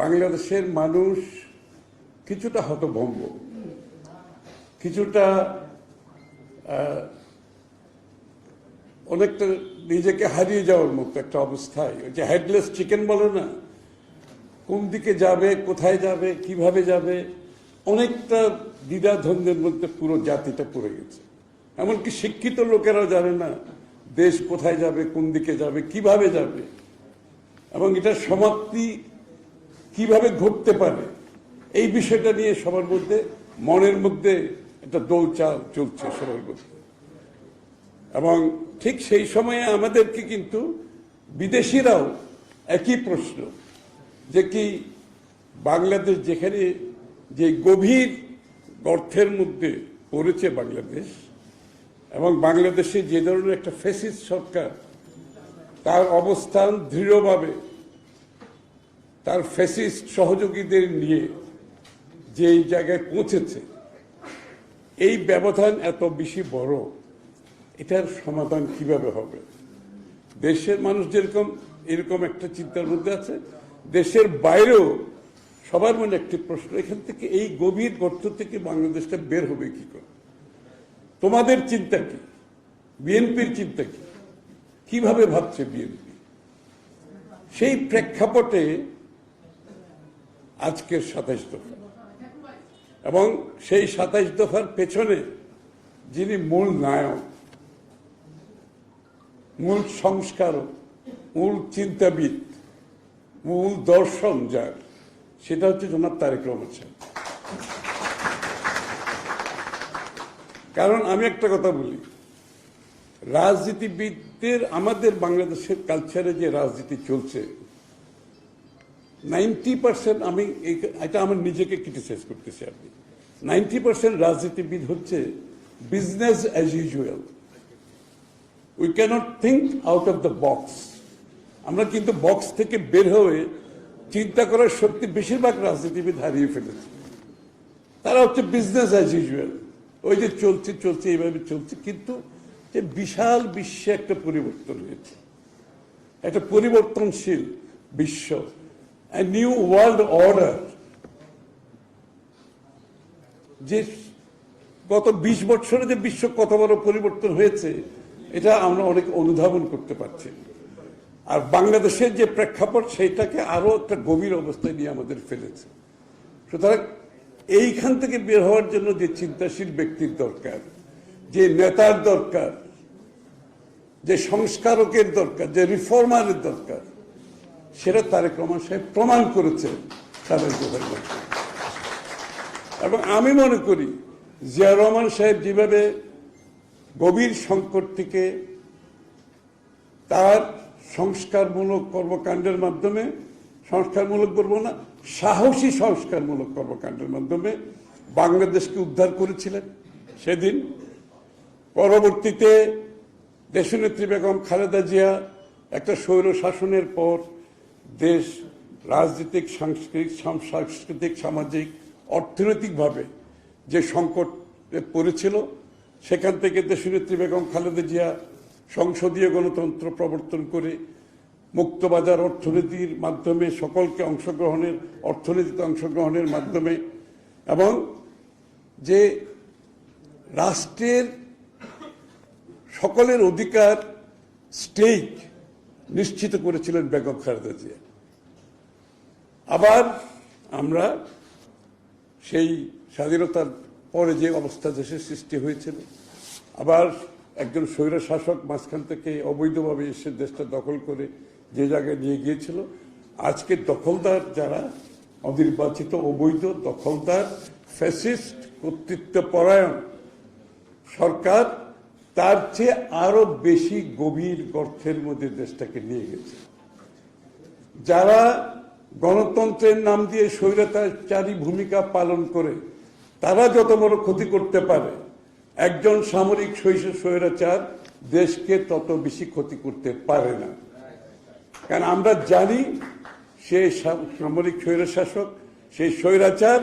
বাংলাদেশের মানুষ কিছুটা হতভম্ব। কিছুটা অনেকটা নিজেকে হারিয়ে যাওয়ার মতো একটা অবস্থায়। ওই যে হেডলেস চিকেন বলে না? কোন দিকে যাবে, কোথায় যাবে, কীভাবে যাবে? অনেকটা দ্বিধাদ্বন্দ্বের মধ্যে পুরো জাতিটা পড়ে গেছে। এমনকি শিক্ষিত লোকেরাও জানে না, দেশ কোথায় যাবে, কোন দিকে যাবে, কীভাবে যাবে। এবং এটা সমাপ্তি কীভাবে ঘটতে পারে? এই বিষয়টা নিয়ে সবার মধ্যে, মনের মধ্যে একটা দোলচাল চলছে সবার মধ্যে। এবং ঠিক সেই সময়ে আমাদেরকে কিন্তু বিদেশিরাও একই প্রশ্ন, যে কি বাংলাদেশ যেখানে যে গভীর গর্থের মধ্যে পড়েছে বাংলাদেশ, এবং বাংলাদেশে যে ধরনের একটা ফেসিস সরকার, তার অবস্থান দৃঢ়ভাবে তার ফেসিস্ট সহযোগীদের নিয়ে যে এই জায়গায় পৌঁছেছে, এই ব্যবধান এত বেশি বড়, এটার সমাধান কীভাবে হবে? দেশের মানুষ যেরকম, এরকম একটা চিন্তার মধ্যে আছে। দেশের বাইরেও সবার মনে একটি প্রশ্ন, এখান থেকে এই গভীর গর্ত থেকে বাংলাদেশটা বের হবে কি করে? তোমাদের চিন্তা কি? বিএনপির চিন্তা কি? কীভাবে ভাবছে বিএনপি? সেই প্রেক্ষাপটে আজকের সাতাইশ দফা। এবং সেই সাতাইশ দফার পেছনে যিনি মূল নায়ক, মূল সংস্কারক, মূল চিন্তাবিদ, মূল দর্শন যার, সেটা হচ্ছে জনাব তারেক রহমান সাহেব। কারণ আমি একটা কথা বলি, রাজনীতিবিদদের আমাদের বাংলাদেশের কালচারে যে রাজনীতি চলছে নাইনটি পার্সেন্ট আমি এটা আমার নিজেকে ক্রিটিসাইজ করতেছি আপনি নাইনটি পার্সেন্ট রাজনীতিবিদ হচ্ছে business as usual. We can't think out of the box আমরা কিন্তু বক্স থেকে বের হয়ে চিন্তা করার শক্তি বেশিরভাগ রাজনীতিবিদ হারিয়ে ফেলেছে। তারা হচ্ছে বিজনেস অ্যাজ ইউজুয়াল ওই যে চলছে চলছে, এইভাবে চলছে, কিন্তু যে বিশাল বিশ্বে একটা পরিবর্তন হয়েছে। একটা পরিবর্তনশীল বিশ্ব। নিউ ওয়ার্ল্ড অর্ডার যে গত বিশ বছরে যে বিশ্ব কত বড় পরিবর্তন হয়েছে, এটা আমরা অনেক অনুধাবন করতে পারছি। আর বাংলাদেশের যে প্রেক্ষাপট, সেইটাকে আরও একটা গভীর অবস্থায় নিয়ে আমাদের ফেলেছে। সুতরাং এইখান থেকে বের হওয়ার জন্য যে চিন্তাশীল ব্যক্তির দরকার, যে নেতার দরকার, যে সংস্কারকের দরকার, যে রিফর্মারের দরকার সেটা তারেক রহমান সাহেব প্রমাণ করেছে তাদের গভর্নমেন্ট এবং আমি মনে করি জিয়া রহমান সাহেব যেভাবে গভীর সংকট থেকে তার সংস্কারমূলক কর্মকাণ্ডের মাধ্যমে, সংস্কারমূলক বলব না, সাহসী সংস্কারমূলক কর্মকাণ্ডের মাধ্যমে বাংলাদেশকে উদ্ধার করেছিলেন। সেদিন পরবর্তীতে দেশনেত্রী বেগম খালেদা জিয়া একটা স্বৈর শাসনের পর দেশ, রাজনৈতিক, সাংস্কৃতিক সাংস্কৃতিক, সামাজিক, অর্থনৈতিকভাবে যে সংকটে পড়েছিল, সেখান থেকে দেশনেত্রী বেগম খালেদা জিয়া সংসদীয় গণতন্ত্র প্রবর্তন করে মুক্তবাজার অর্থনীতির মাধ্যমে সকলকে অংশগ্রহণের, অর্থনীতিতে অংশগ্রহণের মাধ্যমে এবং যে রাষ্ট্রের সকলের অধিকার স্টেক নিশ্চিত করেছিলেন বেগম খালেদা জিয়া। আবার আমরা সেই স্বাধীনতার পরে যে অবস্থা দেশের সৃষ্টি হয়েছিল, আবার একজন স্বৈর শাসক মাঝখান থেকে অবৈধভাবে এসে দেশটা দখল করে যে জায়গায় নিয়ে গিয়েছিল, আজকে দখলদার যারা, অনির্বাচিত অবৈধ দখলদার, ফ্যাসিস্ট কর্তৃত্ব পরায়ণ সরকার তার চেয়ে আরও বেশি গভীর গর্থের মধ্যে দেশটাকে নিয়ে গেছে। যারা গণতন্ত্রের নাম দিয়ে স্বৈরাচারী ভূমিকা পালন করে, তারা যত বড় ক্ষতি করতে পারে, একজন সামরিক স্বৈরাচার দেশকে তত বেশি ক্ষতি করতে পারে না। কারণ আমরা জানি, সে সামরিক স্বৈরশাসক সেই স্বৈরাচার,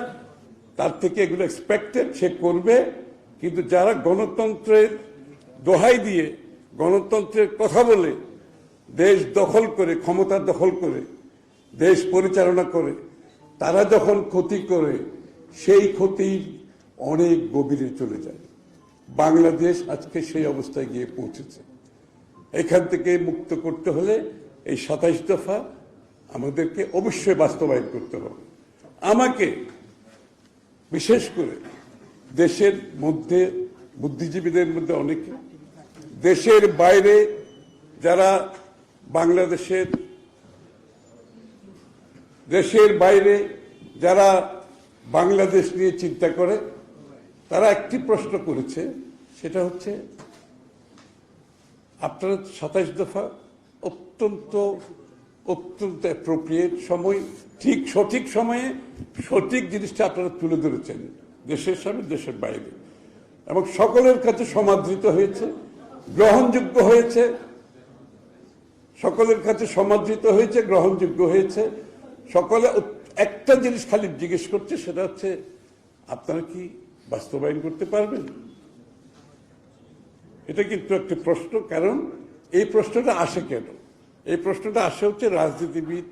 তার থেকে এগুলো এক্সপেক্টেড সে করবে, কিন্তু যারা গণতন্ত্রের দোহাই দিয়ে গণতন্ত্রের কথা বলে দেশ দখল করে, ক্ষমতা দখল করে, দেশ পরিচালনা করে, তারা যখন ক্ষতি করে, সেই ক্ষতি অনেক গভীরে চলে যায়। বাংলাদেশ আজকে সেই অবস্থায় গিয়ে পৌঁছেছে। এখান থেকে মুক্ত করতে হলে এই সাতাইশ দফা আমাদেরকে অবশ্যই বাস্তবায়ন করতে হবে। আমাকে বিশেষ করে দেশের মধ্যে বুদ্ধিজীবীদের মধ্যে অনেকে দেশের বাইরে যারা বাংলাদেশের, দেশের বাইরে যারা বাংলাদেশ নিয়ে চিন্তা করে, তারা একটি প্রশ্ন করেছে, সেটা হচ্ছে, আপনারা সাতাইশ দফা অত্যন্ত অত্যন্ত অ্যাপ্রোপ্রিয়েট সময়, ঠিক সঠিক সময়ে সঠিক জিনিসটা আপনারা তুলে ধরেছেন, দেশের সামনে, দেশের বাইরে। এবং সকলের কাছে সমাদৃত হয়েছে। গ্রহণযোগ্য হয়েছে। সকলের কাছে সমাদৃত হয়েছে, গ্রহণযোগ্য হয়েছে। সকলে একটা জিনিস খালি জিজ্ঞেস করছে, সেটা হচ্ছে, আপনারা কি বাস্তবায়ন করতে পারবেন? এটা কিন্তু একটি প্রশ্ন, কারণ এই প্রশ্নটা আসে কেন? এই প্রশ্নটা আসে হচ্ছে রাজনীতিবিদ,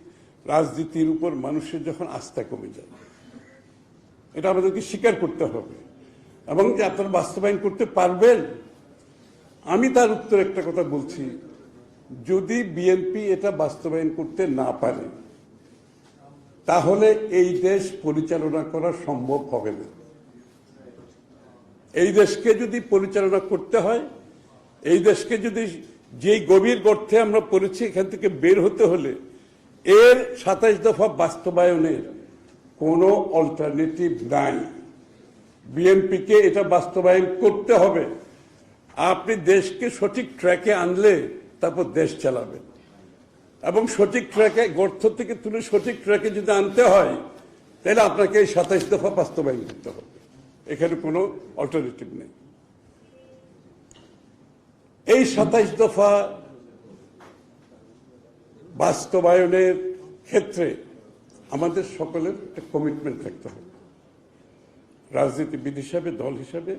রাজনীতির উপর মানুষের যখন আস্থা কমে যায়। এটা আমাদেরকে স্বীকার করতে হবে। এবং যে আপনারা বাস্তবায়ন করতে পারবেন আমি তার উত্তর একটা কথা বলছি। যদি বিএনপি এটা বাস্তবায়ন করতে না পারে, তাহলে এই দেশ পরিচালনা করা সম্ভব হবে না। এই দেশকে যদি পরিচালনা করতে হয়, এই দেশকে যদি যেই গভীর গর্তে আমরা পড়েছি এখান থেকে বের হতে হলে, এর সাতাইশ দফা বাস্তবায়নের কোনো অল্টারনেটিভ নাই। বিএনপিকে এটা বাস্তবায়ন করতে হবে। আপনি দেশকে সঠিক ট্র্যাকে আনলে তারপর দেশ চালাবেন এবং সঠিক ট্র্যাকে, গর্ত থেকে তুলে সঠিক ট্র্যাকে যদি আনতে হয়, তাহলে আপনাকে এই সাতাইশ দফা বাস্তবায়ন করতে হবে। এখানে কোনো অল্টারনেটিভ নেই। এই সাতাইশ দফা বাস্তবায়নের ক্ষেত্রে আমাদের সকলের একটা কমিটমেন্ট থাকতে হবে। রাজনীতিবিদ হিসাবে, দল হিসাবে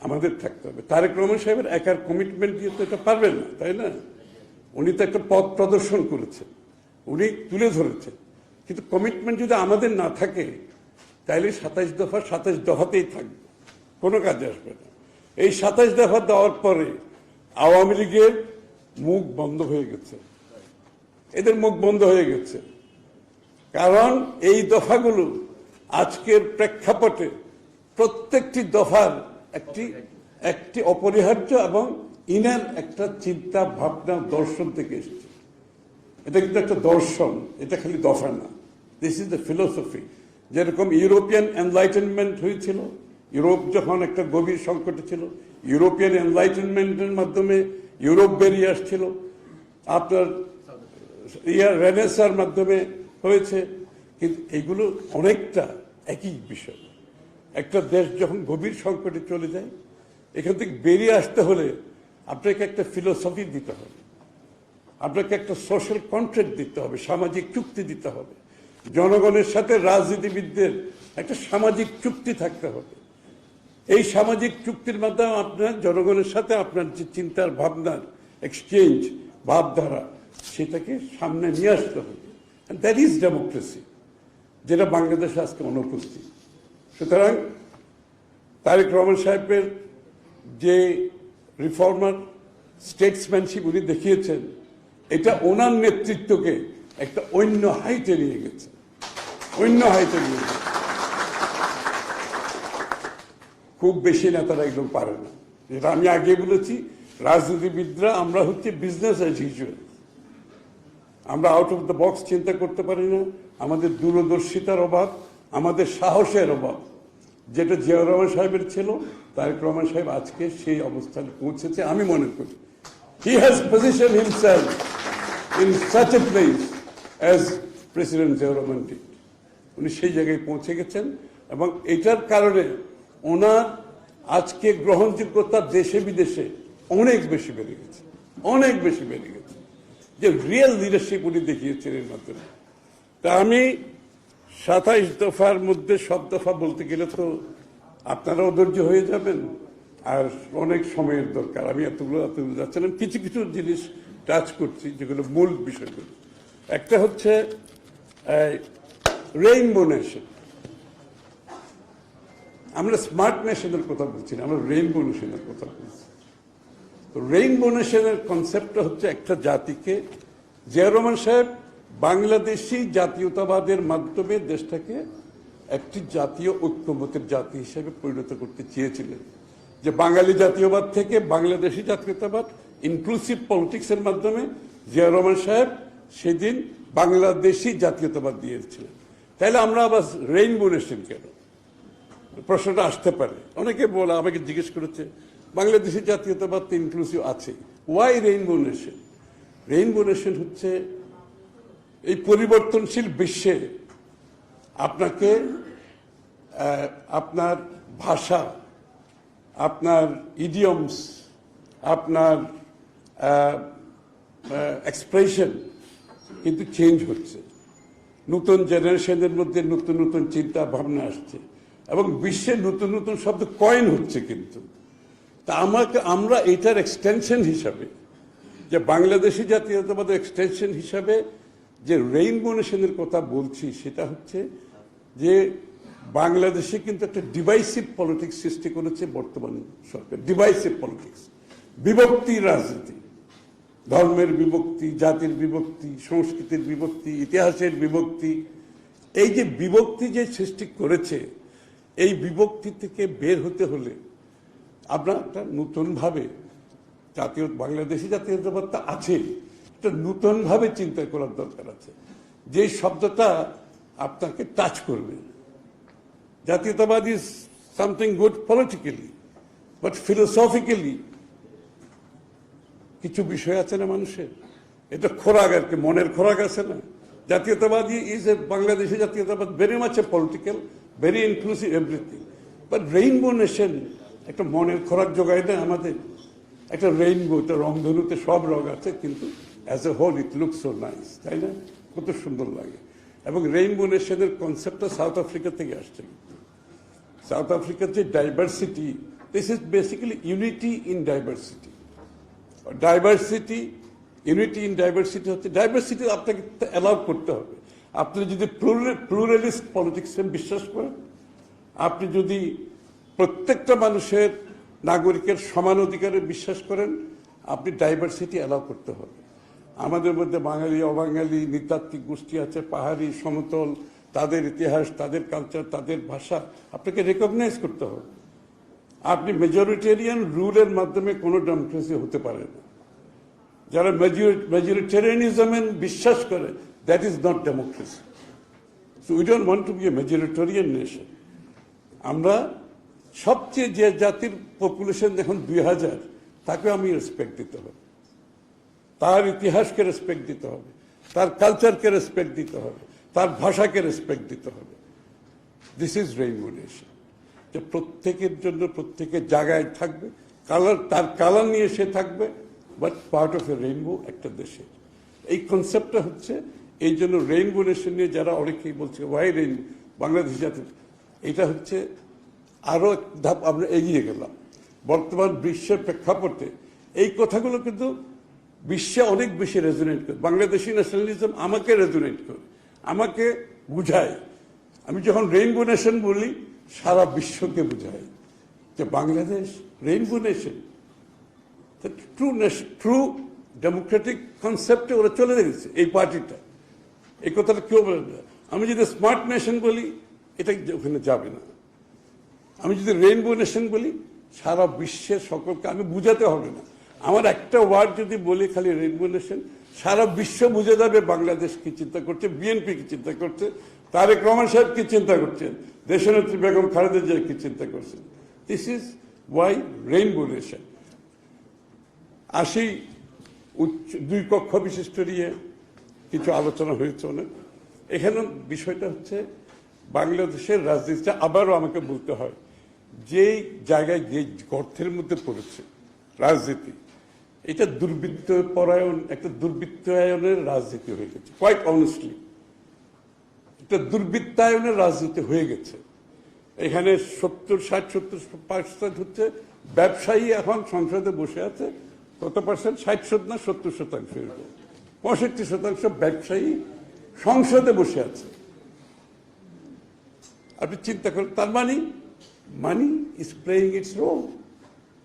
আমাদের থাকতে হবে। তারেক রহমান সাহেবের একার কমিটমেন্ট দিয়ে তো এটা পারবেন না, তাই না? উনি তো একটা পথ প্রদর্শন করেছেন, উনি তুলে ধরেছেন। কিন্তু কমিটমেন্ট যদি আমাদের না থাকে, তাহলে সাতাইশ দফা সাতাইশ দফাতেই থাকবে, কোনো কাজে আসবে না। এই সাতাইশ দফা দেওয়ার পরে আওয়ামী লীগের মুখ বন্ধ হয়ে গেছে। এদের মুখ বন্ধ হয়ে গেছে। কারণ এই দফাগুলো আজকের প্রেক্ষাপটে প্রত্যেকটি দফার একটি একটি অপরিহার্য এবং ইনার একটা চিন্তা, ভাবনা, দর্শন থেকে এসেছে। এটা কিন্তু একটা দর্শন, এটা খালি দফা না। দিস ইজ দ্য ফিলোসফি যেরকম ইউরোপিয়ান এনলাইটেনমেন্ট হয়েছিল, ইউরোপ যখন একটা গভীর সংকটে ছিল ইউরোপিয়ান এনলাইটেনমেন্টের মাধ্যমে ইউরোপ বেরিয়ে আসছিল। আপনার ইয়ার রেনেসার মাধ্যমে হয়েছে। কিন্তু এগুলো অনেকটা একই বিষয়। একটা দেশ যখন গভীর সংকটে চলে যায়, এখান থেকে বেরিয়ে আসতে হলে আপনাকে একটা ফিলোসফি দিতে হবে। আপনাকে একটা সোশ্যাল কন্ট্রাক্ট দিতে হবে, সামাজিক চুক্তি দিতে হবে। জনগণের সাথে রাজনীতিবিদদের একটা সামাজিক চুক্তি থাকতে হবে। এই সামাজিক চুক্তির মাধ্যমে আপনার, জনগণের সাথে আপনার যে চিন্তার ভাবনার এক্সচেঞ্জ ভাবধারা, সেটাকে সামনে নিয়ে আসতে হবে। দ্যাট ইজ ডেমোক্রেসি যেটা বাংলাদেশে আজকে অনুপস্থিত। সুতরাং তারেক রহমান সাহেবের যে রিফর্মার স্টেটসম্যানশিপ উনি দেখিয়েছেন, এটা ওনার নেতৃত্বকে একটা অন্য হাইটে নিয়ে গেছে। অন্য হাইটে নিয়ে গেছে। খুব বেশি নেতারা একদম পারে না। যেটা আমি আগে বলেছি, রাজনীতিবিদরা আমরা হচ্ছে বিজনেস অ্যাজ ইউজুয়াল আমরা আউট অফ দ্য বক্স চিন্তা করতে পারি না। আমাদের দূরদর্শিতার অভাব। আমাদের সাহসের অভাব। যেটা জিয়াউর রহমান সাহেবের ছিল, তারেক রহমান সাহেব আজকে সেই অবস্থানে পৌঁছেছে আমি মনে করি। He has position himself in such a place as president Ziaur Rahman did উনি সেই জায়গায় পৌঁছে গেছেন এবং এটার কারণে ওনার আজকে গ্রহণযোগ্যতা দেশে বিদেশে অনেক বেশি বেড়ে গেছে, অনেক বেশি বেড়ে গেছে। যে রিয়েল লিডারশিপ উনি দেখিয়েছেন এর মাধ্যমে। তা আমি সাতাইশ দফার মধ্যে সব দফা বলতে গেলে তো আপনারাও ধৈর্য হয়ে যাবেন। আর অনেক সময়ের দরকার। আমি এতগুলো এতগুলো যাচ্ছিলাম। কিছু কিছু জিনিস টাচ করছি, যেগুলো মূল বিষয়গুলো। একটা হচ্ছে রেইনবো নেশন আমরা স্মার্ট নেশনের কথা বলছি না, আমরা রেইনবো নেশনের কথা বলছি। তো রেইনবো নেশনের কনসেপ্টটা হচ্ছে একটা জাতিকে, জিয়া রহমান সাহেব বাংলাদেশি জাতীয়তাবাদের মাধ্যমে দেশটাকে একটি জাতীয় ঐক্যমতের জাতি হিসেবে পরিণত করতে চেয়েছিলেন। যে বাঙালি জাতীয়বাদ থেকে বাংলাদেশি জাতীয়তাবাদ ইনক্লুসিভ পলিটিক্সের মাধ্যমে জিয়া রহমান সাহেব সেদিন বাংলাদেশি জাতীয়তাবাদ দিয়েছিলেন। তাহলে আমরা আবার রেইনবো নেশন কেন? প্রশ্নটা আসতে পারে। অনেকে বলে, আমাকে জিজ্ঞেস করেছে, বাংলাদেশি জাতীয়তাবাদ তো ইনক্লুসিভ আছে why rainbow nation rainbow nation হচ্ছে এই পরিবর্তনশীল বিশ্বে আপনাকে আপনার ভাষা, আপনার ইডিয়মস আপনার এক্সপ্রেশন কিন্তু চেঞ্জ হচ্ছে। নতুন জেনারেশনের মধ্যে নতুন নতুন চিন্তা ভাবনা আসছে এবং বিশ্বে নতুন নতুন শব্দ কয়েন হচ্ছে কিন্তু। তা আমাকে, আমরা এটার এক্সটেনশন হিসাবে, যে বাংলাদেশি জাতীয়তাবাদের এক্সটেনশন হিসাবে যে রেইনবো নেশনের কথা বলছি, সেটা হচ্ছে যে বাংলাদেশে কিন্তু একটা ডিভাইসিভ পলিটিক্স সৃষ্টি করেছে বর্তমান সরকার। ডিভাইসিভ পলিটিক্স বিভক্তি রাজনীতি। ধর্মের বিভক্তি, জাতির বিভক্তি, সংস্কৃতির বিভক্তি, ইতিহাসের বিভক্তি। এই যে বিভক্তি যে সৃষ্টি করেছে, এই বিভক্তি থেকে বের হতে হলে আমরা একটা নতুনভাবে জাতীয়, বাংলাদেশি জাতীয়তাবাদ তো আছে একটা নতুনভাবে চিন্তা করার দরকার আছে। যে শব্দটা আপনাকে টাচ করবে। জাতীয়তাবাদ is something good politically but philosophically কিছু বিষয় আছে না মানুষের? এটা খোরাক আর কি, মনের খোরাক আছে না? জাতীয়তাবাদী ইজ এ বাংলাদেশি জাতীয়তাবাদ very much a political very inclusive everything but rainbow nation একটা মনের খোরাক যোগায় না আমাদের? একটা রেইনবো একটা রংধনুতে সব রং আছে, কিন্তু as a whole it look so nice তাই না? কত সুন্দর লাগে। এবং রেইনবো নেশনের কনসেপ্টটা সাউথ আফ্রিকা থেকে আসছে সাউথ আফ্রিকার যে diversity this is basically unity in diversity diversity unity in diversity হচ্ছে ডাইভার্সিটি আপনাকে অ্যালাউ করতে হবে। আপনি যদি প্লুরালিস্ট পলিটিক্সে বিশ্বাস করেন, আপনি যদি প্রত্যেকটা মানুষের নাগরিকের সমান অধিকারে বিশ্বাস করেন, আপনি ডাইভার্সিটি অ্যালাউ করতে হবে। আমাদের মধ্যে বাঙালি, অবাঙালি, নৃতাত্ত্বিক গোষ্ঠী আছে, পাহাড়ি, সমতল, তাদের ইতিহাস, তাদের কালচার তাদের ভাষা। আপনাকে রেকগনাইজ করতে হবে। আপনি মেজরিটেরিয়ান রুলের মাধ্যমে কোনো ডেমোক্রেসি হতে পারে না। যারা মেজরিটেরিয়ানিজমে বিশ্বাস করে that is not democracy so we don't want to be a majoritarian nation আমরা সবচেয়ে যে জাতির পপুলেশন এখন দুই হাজার তাকে আমি রেসপেক্ট দিতে হবে। তার ইতিহাসকে রেসপেক্ট দিতে হবে, তার কালচারকে রেসপেক্ট দিতে হবে, তার ভাষাকে রেসপেক্ট দিতে হবে। দিস ইজ নেশন যে প্রত্যেকের জন্য প্রত্যেকের জায়গায় থাকবে কালার তার কালার নিয়ে সে থাকবে but part of a rainbow একটা দেশের এই কনসেপ্টটা হচ্ছে, এই জন্য রেইনবো নেশন নিয়ে যারা অনেকেই বলছে ওয়াই রেইন বাংলাদেশ জাতির এটা হচ্ছে আরও ধাপ আমরা এগিয়ে গেলাম। বর্তমান বিশ্বের প্রেক্ষাপটে এই কথাগুলো কিন্তু বিশ্বে অনেক বেশি রেজোনেট করে। বাংলাদেশি ন্যাশনালিজম আমাকে রেজোনেট করে, আমাকে বুঝায়। আমি যখন রেইনবো নেশন বলি, সারা বিশ্বকে বুঝায় যে Bangladesh rainbow nation true true democratic কনসেপ্টে ওরা চলে গেছে এই পার্টিটা এই কথাটা কেউ বলে না। আমি যদি স্মার্ট নেশন বলি, এটা ওখানে যাবে না। আমি যদি রেইনবো নেশন বলি, সারা বিশ্বের সকলকে আমি বুঝাতে হবে না। আমার একটা ওয়ার্ড যদি বলি খালি নেশন সারা বিশ্ব বুঝে যাবে বাংলাদেশ কি চিন্তা করছে, বিএনপি কি চিন্তা করছে, তারেক রহমান সাহেব কি চিন্তা করছেন, দেশনেত্রী বেগম খালেদা জিয়া কি চিন্তা করছেন। This is why rainbow nation আসি উচ্চ, দুই কক্ষ বিশিষ্ট নিয়ে কিছু আলোচনা হয়েছে অনেক। এখানে বিষয়টা হচ্ছে বাংলাদেশের রাজনীতিটা আবারও আমাকে বলতে হয়, যেই জায়গায় যে গর্তের মধ্যে পড়েছে রাজনীতি এটা দুর্বৃত্ত পরায়ণ, একটা দুর্বৃত্তায়নের রাজনীতি হয়ে গেছে কোয়াইট অনেস্টলি একটা দুর্বৃত্তায়নের রাজনীতি হয়ে গেছে। এখানে সত্তর, ষাট, সত্তর পার্সেন্ট হচ্ছে ব্যবসায়ী এখন সংসদে বসে আছে, কত পার্সেন্ট ষাট শতাংশ না সত্তর শতাংশ পঁয়ষট্টি শতাংশ ব্যবসায়ী সংসদে বসে আছে। আপনি চিন্তা করেন, তার মানে? Money is playing its role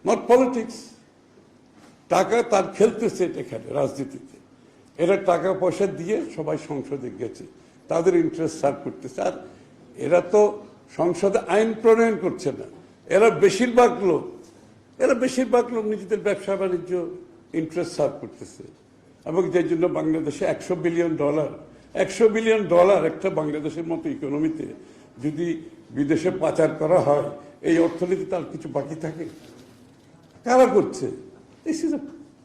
not politics টাকা তার খেলতেছে এখানে, রাজনীতিতে। এরা টাকা পয়সা দিয়ে সবাই সংসদে গেছে। তাদের ইন্টারেস্ট সার্ভ করতেছে। আর এরা তো সংসদে আইন প্রণয়ন করছে না। এরা বেশিরভাগ লোক, এরা বেশিরভাগ লোক নিজেদের ব্যবসা বাণিজ্য ইন্টারেস্ট সার্ভ করতেছে। এবং যে জন্য বাংলাদেশে একশো বিলিয়ন ডলার একশো বিলিয়ন ডলার একটা বাংলাদেশের মতো ইকোনমিতে যদি বিদেশে পাচার করা হয়, এই অর্থনীতি তার কিছু বাকি থাকে? কারা করছে? This is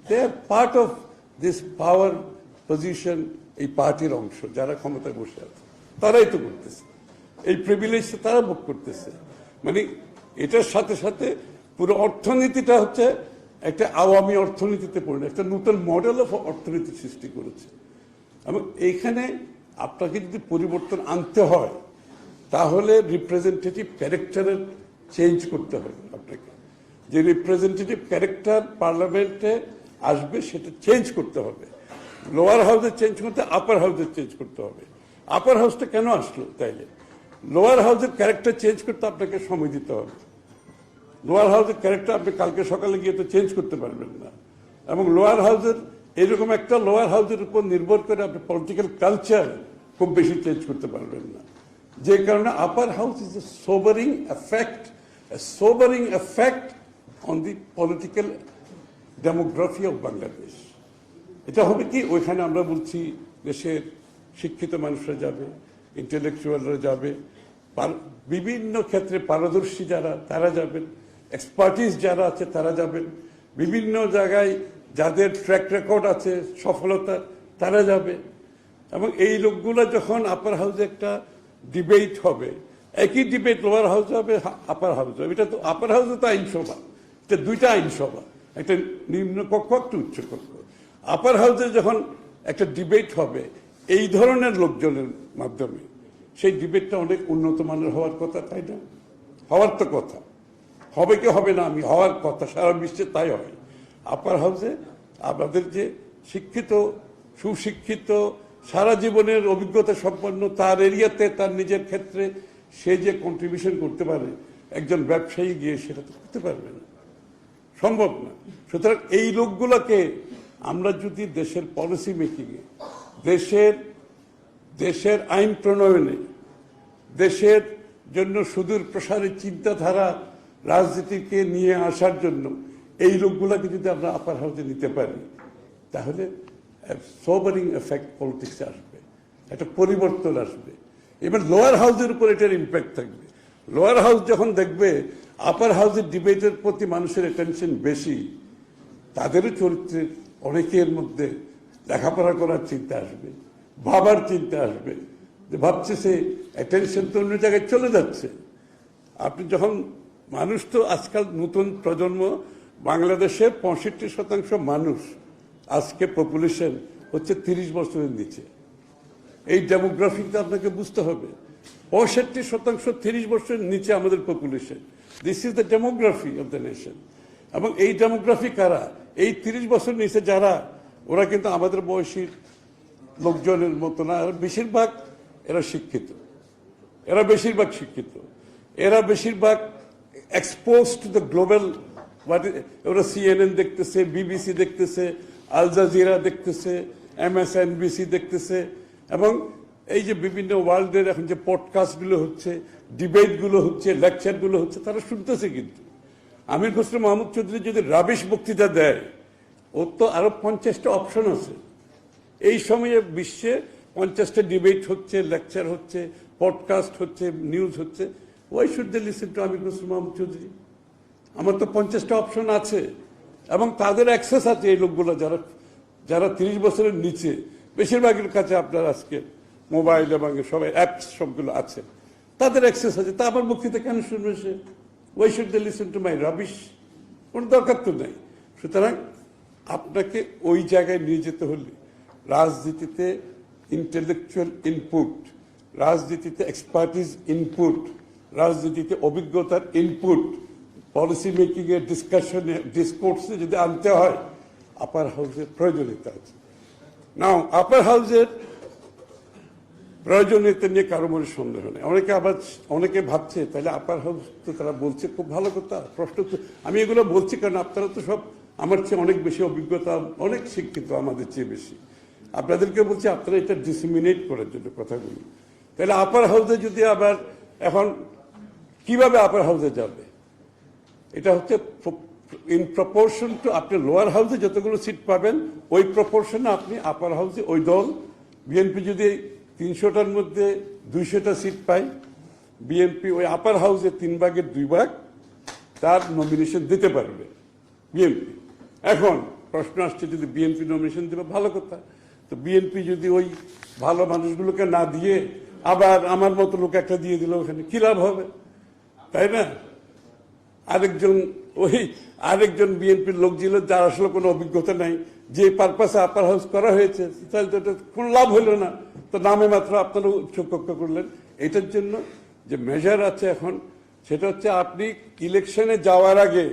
they are part of this power position এই পার্টির অংশ, যারা ক্ষমতায় বসে আছে। তারাই তো করতেছে। এই প্রিভিলেজ তারা ভোগ করতেছে। মানে এটার সাথে সাথে পুরো অর্থনীতিটা হচ্ছে একটা আওয়ামী অর্থনীতিতে পড়ে, একটা নতুন মডেল অফ অর্থনীতি সৃষ্টি করেছে। এবং এইখানে আপনাকে যদি পরিবর্তন আনতে হয়, তাহলে রিপ্রেজেন্টেটিভ ক্যারেক্টারের চেঞ্জ করতে হবে। যে রিপ্রেজেন্টেটিভ ক্যারেক্টার পার্লামেন্টে আসবে, সেটা চেঞ্জ করতে হবে। লোয়ার হাউসে চেঞ্জ করতে আপার হাউসে চেঞ্জ করতে হবে। আপার হাউসটা কেন আসলো তাইলে? লোয়ার হাউসের ক্যারেক্টার চেঞ্জ করতে আপনাকে সময় দিতে হবে। লোয়ার হাউসের ক্যারেক্টার আপনি কালকে সকালে গিয়ে তো চেঞ্জ করতে পারবেন না। এবং লোয়ার হাউসের এরকম একটা লোয়ার হাউসের উপর নির্ভর করে আপনি পলিটিক্যাল কালচার খুব বেশি চেঞ্জ করতে পারবেন না। যে কারণে upper house is a sobering effect sobering effect on the political demography of Bangladesh এটা হবে কি? ওইখানে আমরা বলছি দেশের শিক্ষিত মানুষরা যাবে ইন্টেলেকচুয়ালরা যাবে বিভিন্ন ক্ষেত্রে পারদর্শী যারা, তারা যাবেন এক্সপার্টিস যারা আছে তারা যাবেন, বিভিন্ন জায়গায় যাদের ট্র্যাক রেকর্ড আছে, সফলতা, তারা যাবে। এবং এই লোকগুলো যখন আপার হাউসে একটা ডিবেট হবে, একই ডিবেট লোয়ার হাউসে হবে আপার হাউসে হবে। এটা তো আপার হাউসে তো আইনসভা। এটা দুইটা আইনসভা, একটা নিম্ন কক্ষ, একটা উচ্চ কক্ষ। আপার হাউসে যখন একটা ডিবেট হবে, এই ধরনের লোকজনের মাধ্যমে, সেই ডিবেটটা অনেক উন্নত মানের হওয়ার কথা, তাই না? হওয়ার তো কথা। হবে কি হবে না, আমি হওয়ার কথা, সারা বিশ্বে তাই হয়। আপার হাউসে আমাদের যে শিক্ষিত, সুশিক্ষিত, সারা জীবনের অভিজ্ঞতা সম্পন্ন, তার এরিয়াতে, তার নিজের ক্ষেত্রে, সে যে কন্ট্রিবিউশন করতে পারে, একজন ব্যবসায়ী গিয়ে সেটা তো করতে পারবে না। সম্ভব না। সুতরাং এই লোকগুলোকে আমরা যদি দেশের পলিসি মেকিংয়ে দেশের দেশের আইন প্রণয়নে, দেশের জন্য সুদূর প্রসারী চিন্তাধারা, রাজনীতিকে নিয়ে আসার জন্য এই লোকগুলোকে যদি আমরা আপার হাউসে নিতে পারি, তাহলে সোবারিং এফেক্ট পলিটিক্সে আসবে, একটা পরিবর্তন আসবে। এবার লোয়ার হাউসের উপর এটার ইম্প্যাক্ট থাকবে। লোয়ার হাউস যখন দেখবে আপার হাউসের ডিবেটের প্রতি মানুষের অ্যাটেনশন বেশি, তাদেরও চরিত্রের অনেকের মধ্যে লেখাপড়া করার চিন্তা আসবে, ভাবার চিন্তা আসবে, যে ভাবছে সে অ্যাটেনশন তো অন্য জায়গায় চলে যাচ্ছে। আপনি যখন, মানুষ তো আজকাল নতুন প্রজন্ম বাংলাদেশের পঁয়ষট্টি শতাংশ মানুষ আজকে পপুলেশন হচ্ছে তিরিশ বছরের নিচে। এই ডেমোগ্রাফিকটা আপনাকে বুঝতে হবে, পঁয়ষট্টি শতাংশ তিরিশ বছরের নিচে আমাদের population this is the demography of the nation এবং এই ডেমোগ্রাফি কারা? এই তিরিশ বছর নিচে যারা, ওরা কিন্তু আমাদের বয়সী লোকজনের মতো না। বেশিরভাগ এরা শিক্ষিত। এরা বেশিরভাগ শিক্ষিত। এরা বেশিরভাগ এক্সপোজ টু দ্য গ্লোবাল ওরা সিএনএন দেখতেছে বিবিসি দেখতেছে আল জাজিরা দেখতেছে এমএসএনবিসি দেখতেছে এবং এই যে বিভিন্ন ওয়ার্ল্ডের এখন যে পডকাস্টগুলো হচ্ছে ডিবেটগুলো হচ্ছে লেকচারগুলো হচ্ছে, তারা শুনতেছে কিন্তু। আমির খসরু মাহমুদ চৌধুরী যদি রাবিশ বক্তৃতা দেয়, ওর তো আরও পঞ্চাশটা অপশন আছে। এই সময়ে বিশ্বে পঞ্চাশটা ডিবেট হচ্ছে লেকচার হচ্ছে পডকাস্ট হচ্ছে নিউজ হচ্ছে। Why should they listen to Amir Khasru Mahmud Chowdhury? আমার তো পঞ্চাশটা অপশন আছে। এবং তাদের অ্যাক্সেস আছে এই লোকগুলো যারা যারা তিরিশ বছরের নিচে। বেশিরভাগের কাছে আপনার আজকে মোবাইল এবং সবাই অ্যাপস সবগুলো আছে। তাদের অ্যাক্সেস আছে। তা আমার বক্তৃতা কেন শুনবে সে? Why should they listen to my rubbish কোনো দরকার তো নেই। সুতরাং আপনাকে ওই জায়গায় নিয়ে যেতে হলে রাজনীতিতে ইন্টেলেকচুয়াল ইনপুট রাজনীতিতে এক্সপার্টিস ইনপুট রাজনীতিতে অভিজ্ঞতার ইনপুট পলিসি মেকিংয়ের ডিসকাশনে ডিসকোর্সে যদি আনতে হয় আপার হাউসের প্রয়োজনীয়তা আছে। নাও আপার হাউসের প্রয়োজনীয়তা নিয়ে কারও মনে সন্দেহ নেই। অনেকে আবার, অনেকে ভাবছে, তাহলে আপার হাউস তো তারা বলছে, খুব ভালো কথা। প্রশ্ন তো, আমি এগুলো বলছি কারণ আপনারা তো সব, আমার চেয়ে অনেক বেশি অভিজ্ঞতা, অনেক শিক্ষিত আমাদের চেয়ে বেশি। আপনাদেরকে বলছি, আপনারা এটা ডিসিমিনেট করার জন্য কথাগুলি। তাহলে আপার হাউসে যদি আবার, এখন কীভাবে আপার হাউসে যাবে? এটা হচ্ছে ইন প্রপোর্শন টু আপনি লোয়ার হাউসে যতগুলো সিট পাবেন, ওই প্রপোর্শনে আপনি আপার হাউসে ওই দল বিএনপি যদি তিনশোটার মধ্যে দুইশোটা সিট পায়। বিএনপি ওই আপার হাউসে তিন ভাগের দুই ভাগ তার নমিনেশন দিতে পারবে বিএনপি এখন প্রশ্ন আসছে যদি বিএনপি নমিনেশন দেবে, ভালো কথা। তো বিএনপি যদি ওই ভালো মানুষগুলোকে না দিয়ে আবার আমার মতো লোক একটা দিয়ে দিল, ওখানে কি লাভ হবে? তাই না? আরেকজন ওই আরেকজন বিএনপির লোক ছিল, যার আসলে কোনো অভিজ্ঞতা নাই। যে পারপাসে আপার হাউস করা হয়েছে, তাহলে তো এটা কোনো লাভ হলো না। তো নামে মাত্র আপনারা উচ্চকক্ষ করলেন। এটার জন্য যে মেজার আছে এখন, সেটা হচ্ছে আপনি ইলেকশনে যাওয়ার আগে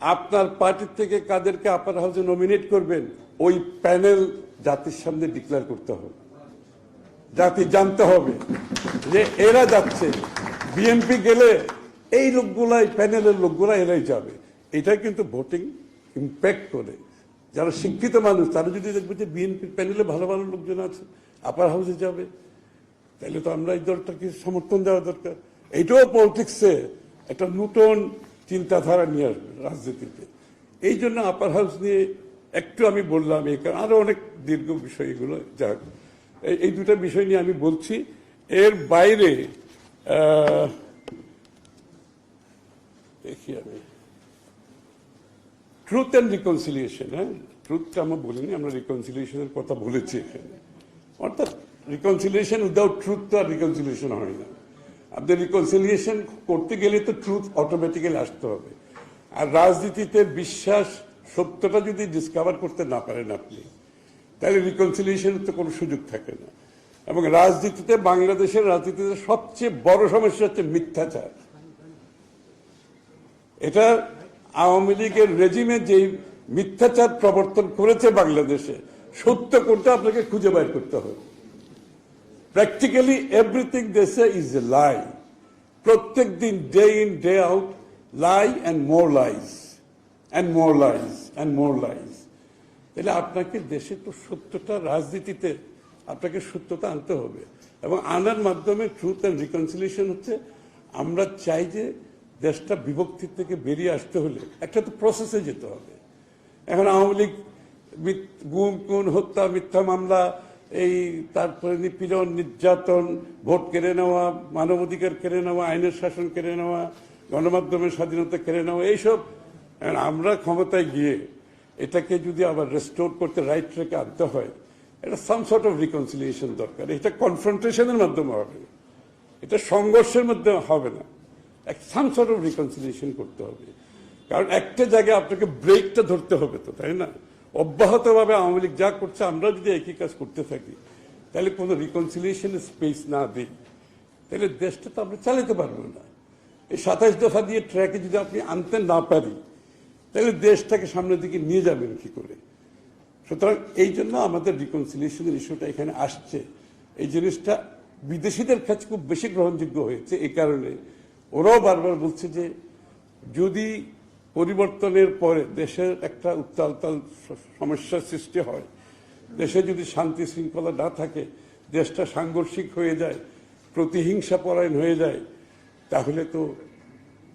আপনার পার্টির থেকে কাদেরকে আপার হাউসে নমিনেট করবেন, ওই প্যানেল জাতির সামনে ডিক্লেয়ার করতে হবে। জাতি জানতে হবে যে এরা যাচ্ছে। বিএনপি গেলে এই লোকগুলাই প্যানেলের লোকগুলা এরাই যাবে। এটা কিন্তু ভোটিং ইম্প্যাক্ট করে। যারা শিক্ষিত মানুষ, তারা যদি দেখবে যে বিএনপির প্যানেলে ভালো ভালো লোকজন আছে আপার হাউসে যাবে, তাহলে তো আমরা এই দলটাকে সমর্থন দেওয়া দরকার। এইটাও পলিটিক্সে একটা নতুন চিন্তাধারা নিয়ে আসবে রাজনীতিতে। এই জন্য আপার হাউস নিয়ে একটু আমি বললাম, এই কারণ আরও অনেক দীর্ঘ বিষয় এগুলো যাক। এই- দুটা বিষয় নিয়ে আমি বলছি। এর বাইরে দেখি আমি। ট্রুথ অ্যান্ড রিকনসিলিয়েশন হ্যাঁ? ট্রুথটা আমরা বলিনি, আমরা রিকনসিলিয়েশনের কথা বলেছি এখানে। অর্থাৎ রিকনসিলিয়েশন উইদাউট ট্রুথ তো আর রিকনসিলিয়েশন হয় না। আপনি রিকনসিলিয়েশন করতে গেলে তো ট্রুথ অটোমেটিক্যালি আসতে হবে। আর রাজনীতিতে বিশ্বাস সত্যটা যদি ডিসকভার করতে না পারেন আপনি, তাহলে রিকনসিলিয়েশনের তো কোনো সুযোগ থাকে না। এবং রাজনীতিতে, বাংলাদেশের রাজনীতিতে সবচেয়ে বড় সমস্যা হচ্ছে মিথ্যাচার। এটা আওয়ামী লীগের রেজিমে যে মিথ্যাচার প্রবর্তন করেছে বাংলাদেশে, সত্য কোনটা আপনাকে খুঁজে বের করতে হবে। প্র্যাকটিক্যালি এভরিথিং দেশে ইজ এ লাই প্রত্যেক দিন day in day out lie and more lies and more lies and more lies তাহলে আপনাকে দেশে তো সত্যটা, রাজনীতিতে আপনাকে সত্যতা আনতে হবে। এবং আনার মাধ্যমে ট্রুথ অ্যান্ড রিকনসিলিয়েশন হচ্ছে। আমরা চাই যে দেশটা বিভক্তির থেকে বেরিয়ে আসতে হলে একটা তো প্রসেসে যেতে হবে। এখন আওয়ামী লীগ গুম, খুন, হত্যা, মিথ্যা মামলা, এই তারপরে নিপীড়ন, নির্যাতন, ভোট কেড়ে নেওয়া, মানবাধিকার কেড়ে নেওয়া, আইনের শাসন কেড়ে নেওয়া, গণমাধ্যমের স্বাধীনতা কেড়ে নেওয়া, এইসব আমরা ক্ষমতায় গিয়ে এটাকে যদি আবার রেস্টোর করতে রাইট ট্রেকে আনতে হয়, এটা সাম সর্ট অফ রিকনসিলিয়েশন দরকার। এটা কনফ্রন্টেশনের মাধ্যমে হবে। এটা সংঘর্ষের মধ্যে হবে না। সাম সর্ট অফ রিকনসিলিয়েশন করতে হবে। কারণ একটা জায়গায় আপনাকে ব্রেকটা ধরতে হবে তো, তাই না? অব্যাহতভাবে আওয়ামী লীগ যা করছে আমরা যদি একই কাজ করতে থাকি, তাহলে কোনো রিকনসিলিয়েশনের স্পেস না দিই। তাহলে দেশটা তো আমরা চালাতে পারব না। এই সাতাইশ দফা দিয়ে ট্র্যাকে যদি আপনি আনতে না পারি, তাহলে দেশটাকে সামনের দিকে নিয়ে যাবেন কি করে? সুতরাং এই জন্য আমাদের রিকনসিলিয়েশনের ইস্যুটা এখানে আসছে। এই জিনিসটা বিদেশিদের কাছে খুব বেশি গ্রহণযোগ্য হয়েছে। এই কারণে ওরাও বারবার বলছে যে যদি পরিবর্তনের পরে দেশের একটা উত্তালতাল সমস্যার সৃষ্টি হয়, দেশে যদি শান্তি শৃঙ্খলা না থাকে, দেশটা সাংঘর্ষিক হয়ে যায়, প্রতিহিংসা পরায়ণ হয়ে যায়, তাহলে তো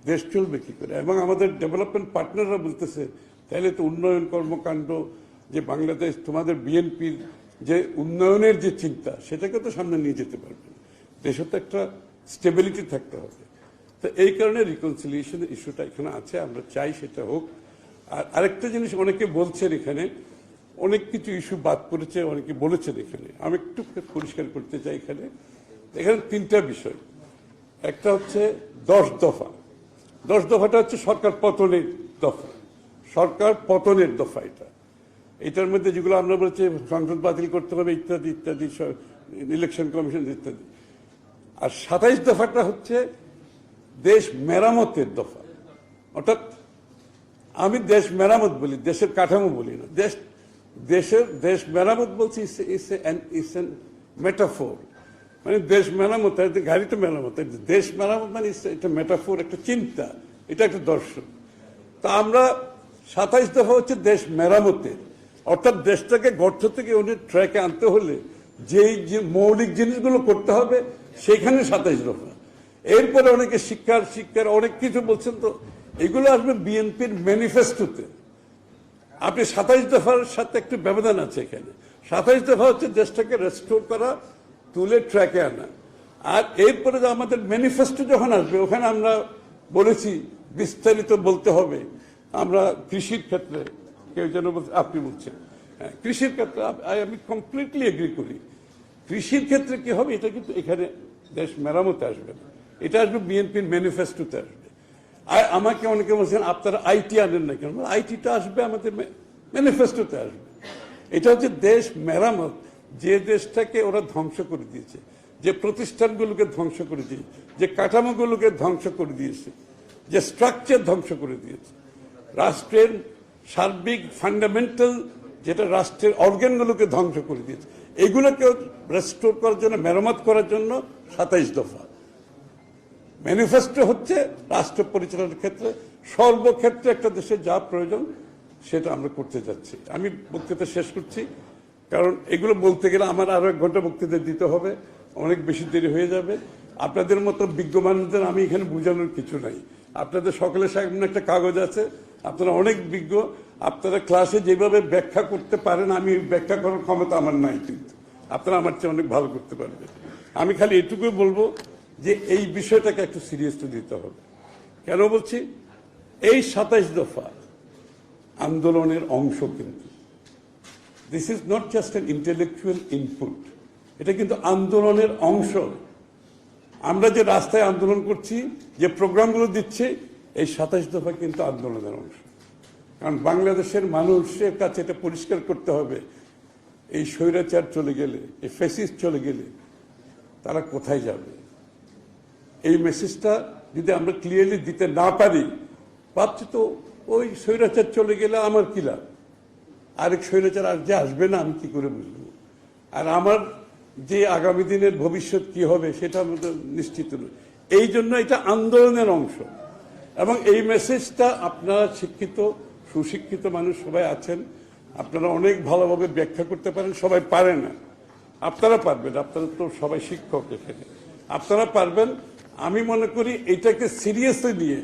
দেশ চলবে কি করে? এবং আমাদের ডেভেলপমেন্ট পার্টনাররা বলতেছে, তাহলে তো উন্নয়ন কর্মকাণ্ড, যে বাংলাদেশ, তোমাদের বিএনপির যে উন্নয়নের যে চিন্তা, সেটাকে তো সামনে নিয়ে যেতে পারবে দেশে তো একটা স্টেবিলিটি থাকতে হবে। তো এই কারণে রিকনসিলিয়েশনের ইস্যুটা এখানে আছে, আমরা চাই সেটা হোক। আর আরেকটা জিনিস অনেকে বলছেন এখানে, অনেক কিছু ইস্যু বাদ পড়েছে, অনেকে বলেছেন এখানে। আমি একটু পরিষ্কার করতে চাই এখানে। এখানে তিনটা বিষয়। একটা হচ্ছে দশ দফা। দশ দফাটা হচ্ছে সরকার পতনের দফা। সরকার পতনের দফা এটা। এটার মধ্যে যেগুলো আমরা বলছি, সংসদ বাতিল করতে হবে, ইত্যাদি ইত্যাদি ইলেকশন কমিশন ইত্যাদি। আর সাতাইশ দফাটা হচ্ছে দেশ মেরামতের দফা। অর্থাৎ আমি দেশ মেরামত বলি দেশের কাঠামো বলি না। দেশ দেশের দেশ মেরামত বলছি এন মেটাফোর মানে দেশ মেরামত হয়, গাড়ি তো মেরামত। দেশ মেরামত মানে এটা মেটাফোর একটা চিন্তা এটা একটা দর্শন। তা আমরা সাতাইশ দফা হচ্ছে দেশ মেরামতের। অর্থাৎ দেশটাকে গর্ত থেকে উনি ট্র্যাকে আনতে হলে যেই যে মৌলিক জিনিসগুলো করতে হবে সেখানে সাতাইশ দফা। এরপরে অনেকে শিক্ষার শিক্ষার অনেক কিছু বলছেন তো এগুলো আসবে বিএনপির ম্যানিফেস্টোতে আপনি সাতাইশ দফার সাথে একটু ব্যবধান আছে এখানে। সাতাইশ দফা হচ্ছে দেশটাকে রেস্টোর করা তুলে ট্র্যাকে আনা। আর এরপরে যে আমাদের ম্যানিফেস্টো যখন আসবে ওখানে আমরা বলেছি বিস্তারিত বলতে হবে। আমরা কৃষির ক্ষেত্রে কেউ যেন আপনি বলছেন। হ্যাঁ, কৃষির ক্ষেত্রে আমি কমপ্লিটলি এগ্রি করি। কৃষির ক্ষেত্রে কি হবে এটা কিন্তু এখানে দেশ মেরামতে আসবে না। এটা আসবে বিএনপির ম্যানিফেস্টোতে আসবে। আর আমাকে অনেকে বলছেন, আপনারা আইটি আনেন না কেন? আইটিটা আসবে আমাদের ম্যানিফেস্টোতে আসবে। এটা হচ্ছে দেশ মেরামত। যে দেশটাকে ওরা ধ্বংস করে দিয়েছে, যে প্রতিষ্ঠানগুলোকে ধ্বংস করে দিয়েছে, যে কাঠামোগুলোকে ধ্বংস করে দিয়েছে, যে স্ট্রাকচার ধ্বংস করে দিয়েছে। রাষ্ট্রের সার্বিক ফান্ডামেন্টাল যেটা রাষ্ট্রের অর্গানগুলোকে ধ্বংস করে দিয়েছে এগুলোকে রেস্টোর করার জন্য, মেরামত করার জন্য সাতাইশ দফা। ম্যানিফেস্টো হচ্ছে রাষ্ট্র পরিচালনার ক্ষেত্রে সর্বক্ষেত্রে একটা দেশের যা প্রয়োজন সেটা আমরা করতে যাচ্ছি। আমি বক্তৃতা শেষ করছি, কারণ এগুলো বলতে গেলে আমার আরও এক ঘণ্টা বক্তৃতা দিতে হবে, অনেক বেশি দেরি হয়ে যাবে। আপনাদের মতো বিজ্ঞ মানুষদের আমি এখানে বোঝানোর কিছু নাই। আপনাদের সকলের সামনে একটা কাগজ আছে, আপনারা অনেক বিজ্ঞ, আপনারা ক্লাসে যেভাবে ব্যাখ্যা করতে পারেন, আমি ব্যাখ্যা করার ক্ষমতা আমার নাই কিন্তু। আপনারা আমার চেয়ে অনেক ভালো করতে পারবেন। আমি খালি এটুকুই বলব যে এই বিষয়টাকে একটু সিরিয়াসলি দিতে হবে। কেন বলছি? এই সাতাইশ দফা আন্দোলনের অংশ কিন্তু। This is not just an intellectual input এটা কিন্তু আন্দোলনের অংশ। আমরা যে রাস্তায় আন্দোলন করছি, যে প্রোগ্রামগুলো দিচ্ছে, এই সাতাইশ দফা কিন্তু আন্দোলনের অংশ। কারণ বাংলাদেশের মানুষের কাছে এটা পরিষ্কার করতে হবে। এই স্বৈরাচার চলে গেলে, এই ফেসিস চলে গেলে, তারা কোথায় যাবে? এই মেসেজটা যদি আমরা ক্লিয়ারলি দিতে না পারি, ভাবছি তো ওই স্বৈরাচার চলে গেলে আমার কি লাভ? আরেক স্বৈরাচার আর যে আসবে না, আমি কি করে বুঝব? আর আমার যে আগামী দিনের ভবিষ্যৎ কি হবে, সেটা আমাদের নিশ্চিত নয়। এই জন্য এটা আন্দোলনের অংশ। এবং এই মেসেজটা আপনারা শিক্ষিত, সুশিক্ষিত মানুষ সবাই আছেন। আপনারা অনেক ভালোভাবে ব্যাখ্যা করতে পারেন, সবাই পারে না। আপনারা পারবেন, আপনারা তো সবাই শিক্ষক এখানে। আপনারা পারবেন আমি মনে করি এটাকে সিরিয়াসলি নিয়ে,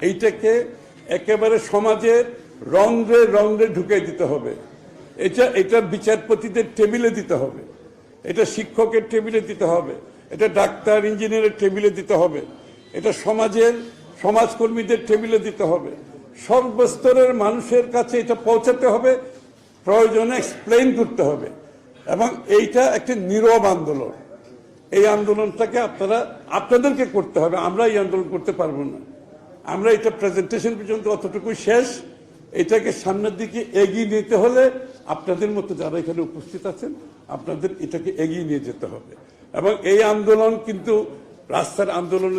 এইটাকে একেবারে সমাজের রন্ধ্রে রন্ধ্রে ঢুকিয়ে দিতে হবে। এটা এটা বিচারপতিদের টেবিলে দিতে হবে। এটা শিক্ষকের টেবিলে দিতে হবে। এটা ডাক্তার ইঞ্জিনিয়ারের টেবিলে দিতে হবে। এটা সমাজের, সমাজকর্মীদের টেবিলে দিতে হবে। সর্বস্তরের মানুষের কাছে এটা পৌঁছাতে হবে, প্রয়োজনে এক্সপ্লেন করতে হবে। এবং এইটা একটি নীরব আন্দোলন। এই আন্দোলনটাকে আপনারা, আপনাদেরকে করতে হবে আমরা এই আন্দোলন করতে পারব না। আমরা এটা প্রেজেন্টেশন পর্যন্ত অতটুকুই শেষ। এটাকে সামনের দিকে এগিয়ে নিতে হলে আপনাদের মতো যারা এখানে উপস্থিত আছেন, আপনাদের এটাকে এগিয়ে নিয়ে যেতে হবে। এবং এই আন্দোলন কিন্তু রাস্তার আন্দোলনের